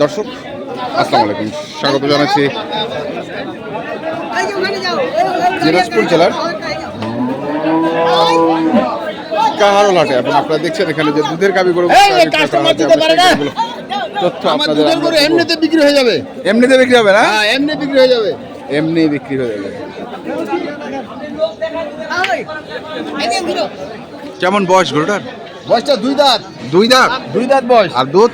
দর্শক আসসালামু আলাইকুম। স্বাগত জানাচ্ছি দিনাজপুর জেলার কাহারোল হাটে এবং আপনারা দেখছেন এখানে যে দুধের কাবি না। তথ্য আপনাদের। এমনিতে বিক্রি হয়ে যাবে। এমনিতে বিক্রি হবে না? হ্যাঁ এমনি বিক্রি হয়ে যাবে। এমনি বিক্রি হয়ে যাবে। কেমন বয়স গরুটার? বয়সটা দুই দাঁত। দুই দাঁত? দুই দাঁত বয়স। আর দুধ?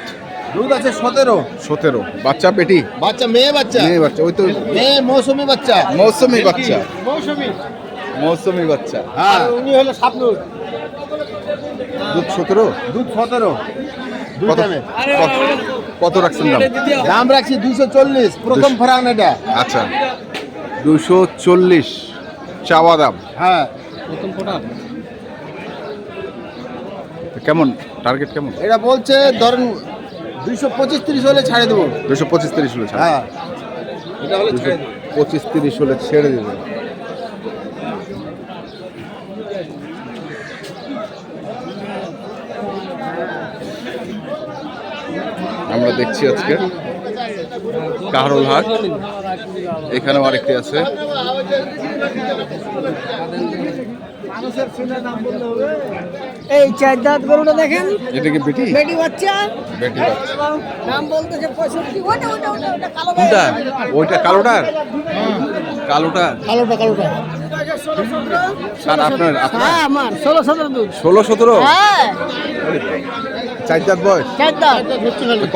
দুধ আছে সতেরো। সতেরো। বাচ্চা পেটি? বাচ্চা মেয়ে বাচ্চা? মেয়ে বাচ্চা ওই তো মেয়ে মৌসুমি বাচ্চা? মৌসুমি বাচ্চা। মৌসুমি? মৌসুমি বাচ্চা। হ্যাঁ। উনি হলো সাপনুর দুধ সতেরো? দুধ সতেরো। কত রাখছেন দাম? দাম রাখছি দুইশো চল্লিশ। প্রথম দুশো। ফরান এটা। আচ্ছা। দুশো চল্লিশ চাওয়া দাম। হ্যাঁ। তো কেমন? টার্গেট কেমন? এটা বলছে ধরেন দুইশো পঁচিশ তিরিশ হলে ছাড়ে দেবো। দুশো পঁচিশ তিরিশ হলে হ্যাঁ। এটা হলে ছেড়ে দেবো। পঁচিশ তিরিশ হলে ছেড়ে দেবে। আমরা দেখছি আজকে কাহরুল হাট এখানেও আরেকটি আছে। এই চার দাঁত গরুটা দেখেন। এটা কি বেটি? বেটি বাচ্চা। বেটি নাম বলতেছে পঁয়ষট্টি। ওটা ওটা ওটা ওটা কালো কোনটা? ওইটা কালোটার? কালোটা কালোটা কালোটা। আর আপনার হ্যাঁ আমার ষোলো সতেরো দুধ। ষোলো সতেরো? হ্যাঁ। চার দাঁত বয়স? চার দাঁত।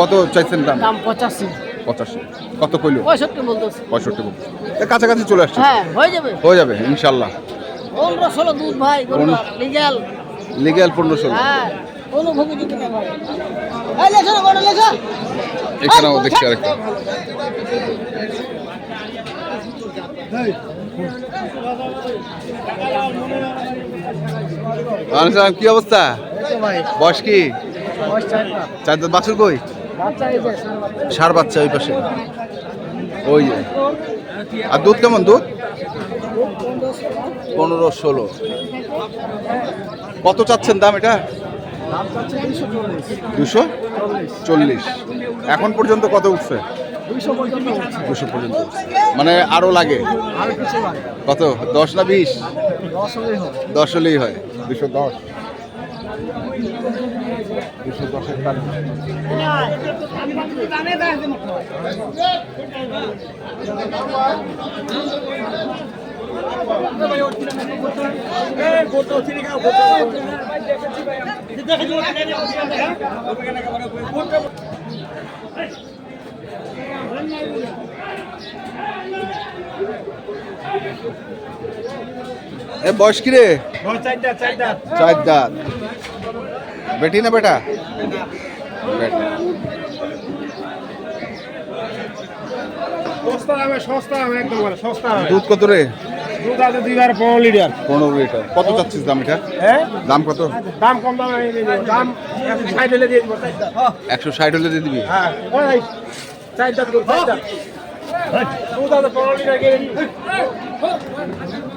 কত চাইছেন দাম? দাম পঁচাশি। পঁচাশি। কত কইলো? পঁয়ষট্টি বলতেছে। পঁয়ষট্টি বলছে। কাছাকাছি চলে আসছে। হ্যাঁ হয়ে যাবে। হয়ে যাবে ইনশাল্লাহ। পনেরো ষোলো দুধ ভাই গরু লিগ্যাল বড় লেখা এখানেও দেখছি আরেকটা। কি অবস্থা? বয়স কি? চার বাছুর কই? সার বাচ্চা ওই পাশে। ওই আর দুধ কেমন, দুধ? পনেরো ষোলো। কত চাচ্ছেন দাম এটা? দুশো চল্লিশ। এখন পর্যন্ত কত উঠছে? দুশো পর্যন্ত মানে আরও লাগে? কত? দশ না বিশ? দশ হলেই হয়। দুশো দশ। দুশো দশের এ বয়স কি রে? চার দাঁত বেটি না বেটা? সস্তা দামে সস্তা দামে একদম সস্তা দুধ কত রে? দুধ আছে পনেরো লিটার। পনেরো লিটার। কত চাচ্ছিস দাম এটা? হ্যাঁ? দাম কত? দাম কম দামে। দাম একশো ষাট হলে দিয়ে দেবো। একশো ষাট হলে দিয়ে দিবি? হ্যাঁ। চার। দুধ আছে পনেরো লিটার গ্যারেন্টি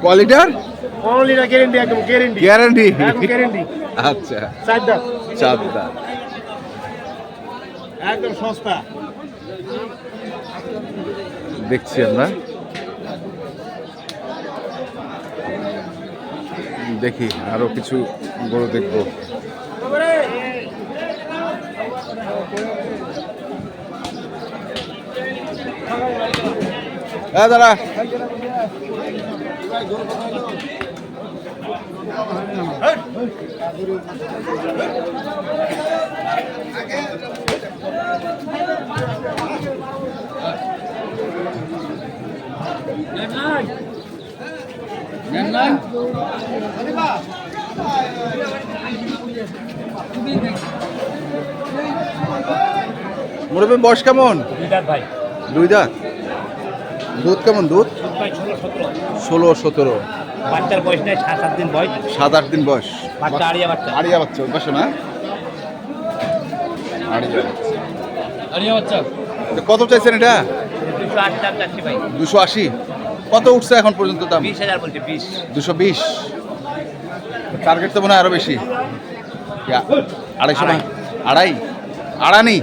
কোয়ালিটার পনেরো লিটার গ্যারেন্টি একদম গ্যারেন্টি গ্যারান্টি একদম গ্যারেন্টি আচ্ছা। চার চার একদম সস্তা। দেখছি আমরা। দেখি আরও কিছু গরু দেখব। হ্যাঁ দাদা মুরব্বী বয়স কেমন? ভাই। দুই দাঁত? দুধ কেমন দুধ? ষোলো সতেরো। ষোলো সতেরো। বাচ্চার বয়স নেই সাত সাত দিন বয়স। সাত আট দিন বয়স। বাচ্চা আড়িয়া বাচ্চা। আড়িয়া বাচ্চা ওই পাশে না? আড়িয়া আড়িয়া বাচ্চা। কত চাইছেন এটা? দুশো আট দাম যাচ্ছি ভাই। দুশো আশি? কত উঠছে এখন পর্যন্ত দাম? বিশ হাজার বলছে বিশ। দুশো বিশ। টার্গেট তো মনে হয় আরও বেশি। আড়াইশো আড়াই। আড়ানি।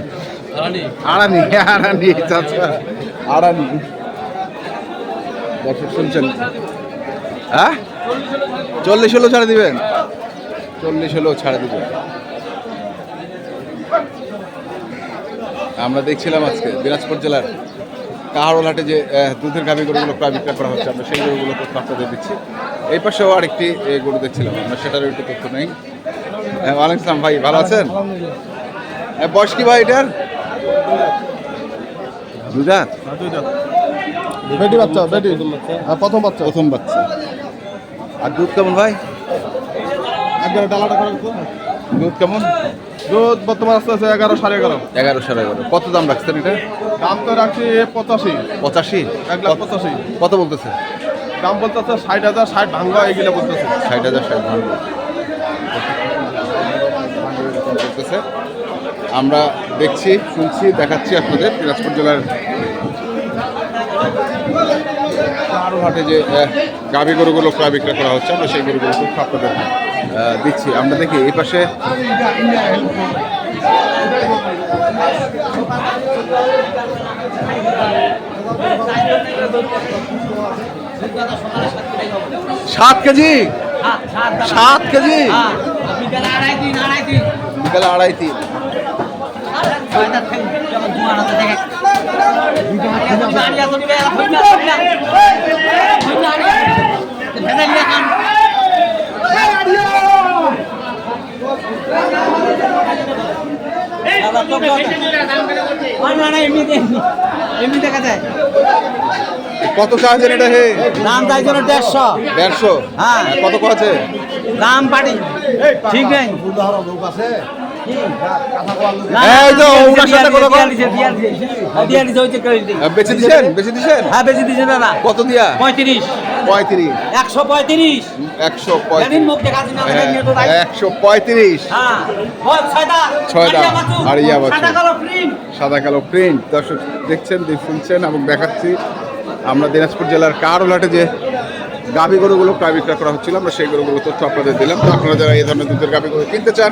আড়ানি আড়ানি আচ্ছা। আড়ানি। দর্শক শুনছেন? হ্যাঁ? চল্লিশ হলেও ছাড়ে দিবেন। চল্লিশ হলেও ছাড়ে দিবেন। আমরা দেখছিলাম আজকে দিনাজপুর জেলার কাহারোলহাটে যে দুধের গাভী গরুগুলো প্রায় বিক্রয় করা হচ্ছে আমরা সেই গরুগুলো তথ্য আপনাদের দিচ্ছি। এই পাশেও আরেকটি এ, গরু দেখছিলাম আমরা সেটারও একটু তথ্য নেই। হ্যাঁ, ওয়ালাইকুম আসসালাম ভাই ভালো আছেন? হ্যাঁ, বয়স কি ভাই এটার? দুজাত বেটি বাচ্চা বেটি। হ্যাঁ প্রথম বাচ্চা। প্রথম বাচ্চা। আর দুধ কেমন ভাই? একবারে ডালাটা করে দুধ কেমন? দুধ বর্তমান আস্তে আস্তে এগারো সাড়ে এগারো। এগারো সাড়ে এগারো। কত দাম রাখছেন এটা? দাম তো রাখছি পঁচাশি। পঁচাশি? এক লাখ পঁচাশি। কত বলতেছে? দাম বলতেছে ষাট হাজার ষাট ভাঙ্গা এগুলো বলতেছে। ষাট হাজার ষাট ভাঙবে বলতেছে। আমরা দেখছি শুনছি দেখাচ্ছি আপনাদের দিনাজপুর জেলার আরও হাটে যে গাভী গরুগুলো ক্রয় বিক্রয় করা হচ্ছে আমরা সেই গরুগুলো খুব আপনাদের দিচ্ছি আমরা দেখি এই পাশে সাত কেজি সাত কেজি বিকালে আড়াই দিন বিকালে আড়াই তিন ছয়টা থেকে যখন জুয়ার হাতে দেখে গাড়ি আসতে গেলে হইনা হইনা হইনা ভেজা নিয়ে খান না না এমনিতে এমনি দেখা যায় কত চাইছেন এটা হে? দাম তাই জন্য দেড়শো। দেড়শো? হ্যাঁ। কত আছে? দাম পাড়ি। ঠিক নেই। এই তো, ওনার সাথে কথা বল। হ্যাঁ বেছে দিছেন? বেছে দিছেন? বেশি দিছে দাদা কত দিয়া? পঁয়ত্রিশ। পঁয়ত্রিশ। একশো পঁয়ত্রিশ। একশো একশো হ্যাঁ। ছয়টা। সাদা কালো প্রিন্ট দর্শক দেখছেন দেখ- শুনছেন এবং দেখাচ্ছি। আমরা দিনাজপুর জেলার কারোলাটে যে গাভী গরুগুলো প্রায় বিক্রয় করা হচ্ছিল আমরা সেই গরুগুলো তথ্য আপনাদের দিলাম। আপনারা যারা এই ধরনের দুধের গাভী গরু কিনতে চান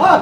হ্যাঁ